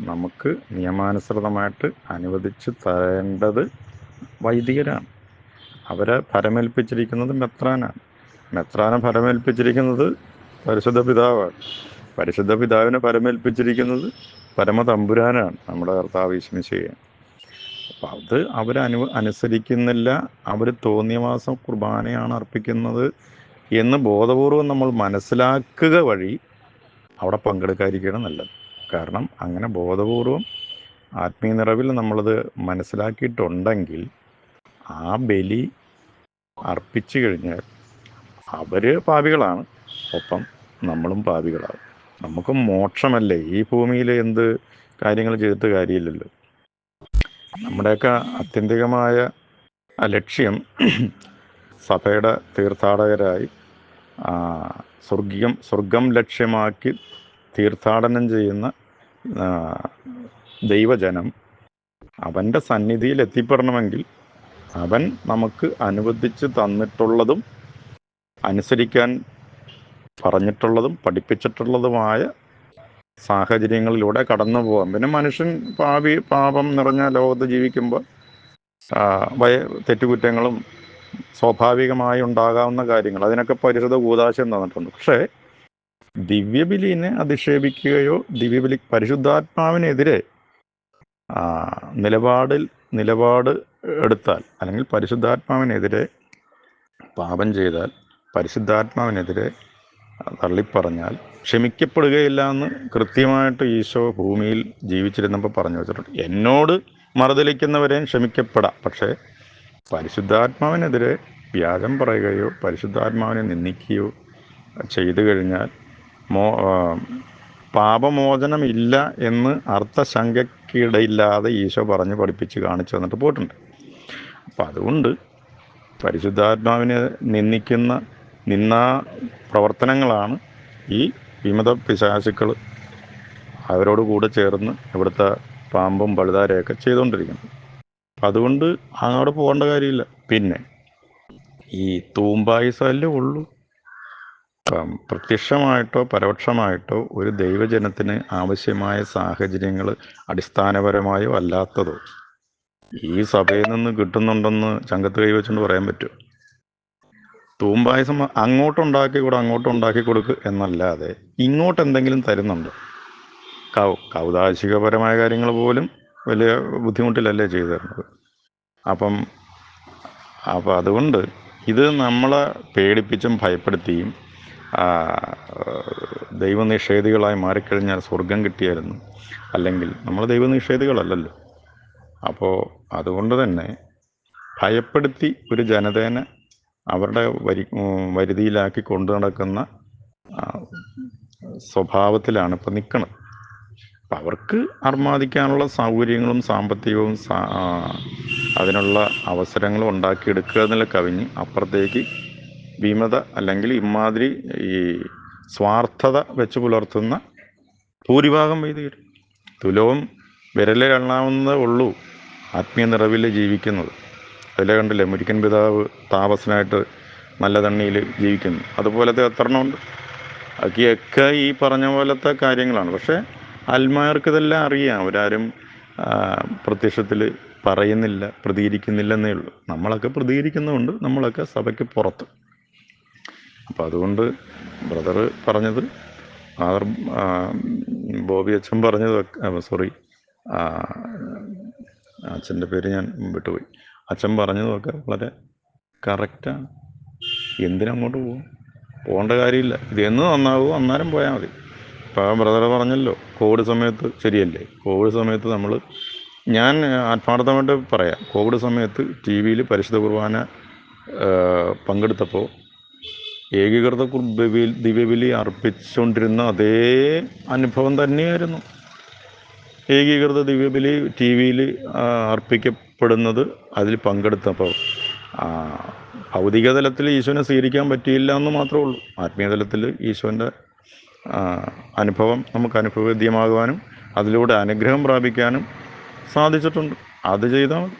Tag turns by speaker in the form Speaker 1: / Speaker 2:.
Speaker 1: നമുക്ക് നിയമാനുസൃതമായിട്ട് അനുവദിച്ച് തരേണ്ടത് വൈദികരാണ്. അവരെ ഫലമേൽപ്പിച്ചിരിക്കുന്നത് മെത്രാനാണ്. മെത്രാനെ ഫലമേൽപ്പിച്ചിരിക്കുന്നത് പരിശുദ്ധ പിതാവാണ്. പരിശുദ്ധ പിതാവിനെ ഫലമേൽപ്പിച്ചിരിക്കുന്നത് പരമതമ്പുരാനാണ് നമ്മുടെ കർത്താവ് ഈശ്മിശയാണ് അപ്പം അത് അവരനു അനുസരിക്കുന്നില്ല. അവർ തോന്നിയമാസം കുർബാനയാണ് അർപ്പിക്കുന്നത് എന്ന് ബോധപൂർവം നമ്മൾ മനസ്സിലാക്കുക വഴി അവിടെ പങ്കെടുക്കാതിരിക്കുകയാണ് നല്ലത്. കാരണം അങ്ങനെ ബോധപൂർവം ആത്മീയ നിറവിൽ നമ്മളത് മനസ്സിലാക്കിയിട്ടുണ്ടെങ്കിൽ ആ ബലി അർപ്പിച്ചു കഴിഞ്ഞാൽ അവർ പാപികളാണ്. ഒപ്പം നമ്മളും പാപികളാണ് നമുക്ക് മോക്ഷമല്ലേ? ഈ ഭൂമിയിൽ എന്ത് കാര്യങ്ങൾ ചെയ്തിട്ട് കാര്യമില്ലല്ലോ. നമ്മുടെയൊക്കെ അത്യന്തികമായ ലക്ഷ്യം സഭയുടെ തീർത്ഥാടകരായി സ്വർഗീയം സ്വർഗം ലക്ഷ്യമാക്കി തീർത്ഥാടനം ചെയ്യുന്ന ദൈവജനം അവന്റെ സന്നിധിയിൽ എത്തിപ്പെടണമെങ്കിൽ അവൻ നമുക്ക് അനുവദിച്ച് തന്നിട്ടുള്ളതും അനുസരിക്കാൻ പറഞ്ഞിട്ടുള്ളതും പഠിപ്പിച്ചിട്ടുള്ളതുമായ സാഹചര്യങ്ങളിലൂടെ കടന്നു പോകാം പിന്നെ മനുഷ്യൻ പാപി പാപം നിറഞ്ഞ ലോകത്ത് ജീവിക്കുമ്പോൾ വയ തെറ്റുകുറ്റങ്ങളും സ്വാഭാവികമായി ഉണ്ടാകാവുന്ന കാര്യങ്ങൾ അതിനൊക്കെ പരിശുദ്ധ കൂതാശം തന്നിട്ടുണ്ട്. പക്ഷേ ദിവ്യബലിനെ അധിക്ഷേപിക്കുകയോ ദിവ്യബലി പരിശുദ്ധാത്മാവിനെതിരെ നിലപാടിൽ നിലപാട് എടുത്താൽ അല്ലെങ്കിൽ പരിശുദ്ധാത്മാവിനെതിരെ പാപം ചെയ്താൽ പരിശുദ്ധാത്മാവിനെതിരെ തള്ളിപ്പറഞ്ഞാൽ ക്ഷമിക്കപ്പെടുകയില്ല എന്ന് കൃത്യമായിട്ട് ഈശോ ഭൂമിയിൽ ജീവിച്ചിരുന്നപ്പോൾ പറഞ്ഞു വെച്ചിട്ടുണ്ട്. എന്നോട് മറുതലിക്കുന്നവരെയും ക്ഷമിക്കപ്പെടാം. പക്ഷേ പരിശുദ്ധാത്മാവിനെതിരെ വ്യാജം പറയുകയോ പരിശുദ്ധാത്മാവിനെ നിന്ദിക്കുകയോ ചെയ്തു കഴിഞ്ഞാൽ മോ പാപമോചനമില്ല എന്ന് അർത്ഥശങ്കയ്ക്കിടയില്ലാതെ ഈശോ പറഞ്ഞ് പഠിപ്പിച്ച് കാണിച്ചു തന്നിട്ട് പോയിട്ടുണ്ട്. അപ്പം അതുകൊണ്ട് പരിശുദ്ധാത്മാവിനെ നിന്ദിക്കുന്ന നിന്നാ പ്രവർത്തനങ്ങളാണ് ഈ വിമത പിശാശുക്കൾ അവരോട് കൂടെ ചേർന്ന് ഇവിടുത്തെ പാമ്പും പഴുതാരയൊക്കെ ചെയ്തുകൊണ്ടിരിക്കുന്നത്. അതുകൊണ്ട് അങ്ങോട്ട് പോകേണ്ട കാര്യമില്ല. പിന്നെ ഈ തൂമ്പായുസല്ലേ ഉള്ളൂ. ഇപ്പം പ്രത്യക്ഷമായിട്ടോ പരോക്ഷമായിട്ടോ ഒരു ദൈവജനത്തിന് ആവശ്യമായ സാഹചര്യങ്ങൾ അടിസ്ഥാനപരമായോ അല്ലാത്തതോ ഈ സഭയിൽ നിന്ന് കിട്ടുന്നുണ്ടെന്ന് ചങ്കത്ത് കൈവച്ചുകൊണ്ട് പറയാൻ പറ്റും? തൂമ്പായസം അങ്ങോട്ടുണ്ടാക്കി കൂടെ അങ്ങോട്ടുണ്ടാക്കി കൊടുക്കുക എന്നല്ലാതെ ഇങ്ങോട്ട് എന്തെങ്കിലും തരുന്നുണ്ട്? കൗ കൗതാശികപരമായ കാര്യങ്ങൾ പോലും വലിയ ബുദ്ധിമുട്ടിലല്ലേ ചെയ്തു തരുന്നത്? അപ്പം അപ്പം അതുകൊണ്ട് ഇത് നമ്മളെ പേടിപ്പിച്ചും ഭയപ്പെടുത്തിയും ദൈവനിഷേധികളായി മാറിക്കഴിഞ്ഞാൽ സ്വർഗം കിട്ടിയായിരുന്നു. അല്ലെങ്കിൽ നമ്മൾ ദൈവനിഷേധികളല്ലല്ലോ. അപ്പോൾ അതുകൊണ്ട് തന്നെ ഭയപ്പെടുത്തി ഒരു ജനതേനെ അവരുടെ വരി വരുതിയിലാക്കി കൊണ്ടു നടക്കുന്ന സ്വഭാവത്തിലാണ് ഇപ്പം നിൽക്കുന്നത് അപ്പം അവർക്ക് അർമാദിക്കാനുള്ള സൗകര്യങ്ങളും സാമ്പത്തികവും അതിനുള്ള അവസരങ്ങളും ഉണ്ടാക്കിയെടുക്കുക എന്നുള്ള കവിഞ്ഞ് അപ്പുറത്തേക്ക് വിമത അല്ലെങ്കിൽ ഇമാതിരി ഈ സ്വാർത്ഥത വെച്ച് പുലർത്തുന്ന ഭൂരിഭാഗം വൈദികർ. തുലവും വിരലെ എണ്ണാവുന്നതേ ഉള്ളൂ ആത്മീയ നിറവിൽ ജീവിക്കുന്നത്. അതിലെ കണ്ടില്ലേ മുരിക്കൻ പിതാവ് താപസനായിട്ട് നല്ല തണ്ണിയിൽ ജീവിക്കുന്നു. അതുപോലത്തെ എത്രണമുണ്ട് അതൊക്കെയൊക്കെ ഈ പറഞ്ഞ പോലത്തെ കാര്യങ്ങളാണ്. പക്ഷേ അൽമായർക്ക് ഇതെല്ലാം അറിയാം. അവരാരും പ്രത്യക്ഷത്തിൽ പറയുന്നില്ല പ്രതികരിക്കുന്നില്ല എന്നേ ഉള്ളൂ. നമ്മളൊക്കെ പ്രതികരിക്കുന്നുമുണ്ട് നമ്മളൊക്കെ സഭയ്ക്ക് പുറത്ത് അപ്പം അതുകൊണ്ട് ബ്രദർ പറഞ്ഞത് ഫാദർ ആ, ബോബി അച്ഛൻ പറഞ്ഞത് സോറി അച്ഛന്റെ പേര് ഞാൻ വിട്ടുപോയി. അച്ഛൻ പറഞ്ഞതൊക്കെ വളരെ കറക്റ്റാണ് എന്തിനങ്ങോട്ട് പോകും പോകേണ്ട കാര്യമില്ല. ഇത് എന്ന് നന്നാവുമോ അന്നേരം പോയാൽ മതി. ഇപ്പോൾ ബ്രദർ പറഞ്ഞല്ലോ കോവിഡ് സമയത്ത് ശരിയല്ലേ? കോവിഡ് സമയത്ത് നമ്മൾ ഞാൻ ആത്മാർത്ഥമായിട്ട് പറയാം. കോവിഡ് സമയത്ത് ടി വിയിൽ പരിശുദ്ധ കുർബാന ആ, പങ്കെടുത്തപ്പോൾ ഏകീകൃത കുർബലി ദിവ്യബലി അർപ്പിച്ചുകൊണ്ടിരുന്ന അതേ അനുഭവം തന്നെയായിരുന്നു. ഏകീകൃത ദിവ്യബലി ടി വിയിൽ അർപ്പിക്കപ്പെടുന്നത് അതിൽ പങ്കെടുത്തപ്പോൾ. ഭൗതിക തലത്തിൽ ഈശോനെ സ്വീകരിക്കാൻ പറ്റിയില്ല എന്ന് മാത്രമേ ഉള്ളൂ. ആത്മീയ തലത്തിൽ ഈശോന്റെ അനുഭവം നമുക്ക് അനുഭവവേദ്യമാകുവാനും അതിലൂടെ അനുഗ്രഹം പ്രാപിക്കാനും സാധിച്ചിട്ടുണ്ട്. അത് ചെയ്താൽ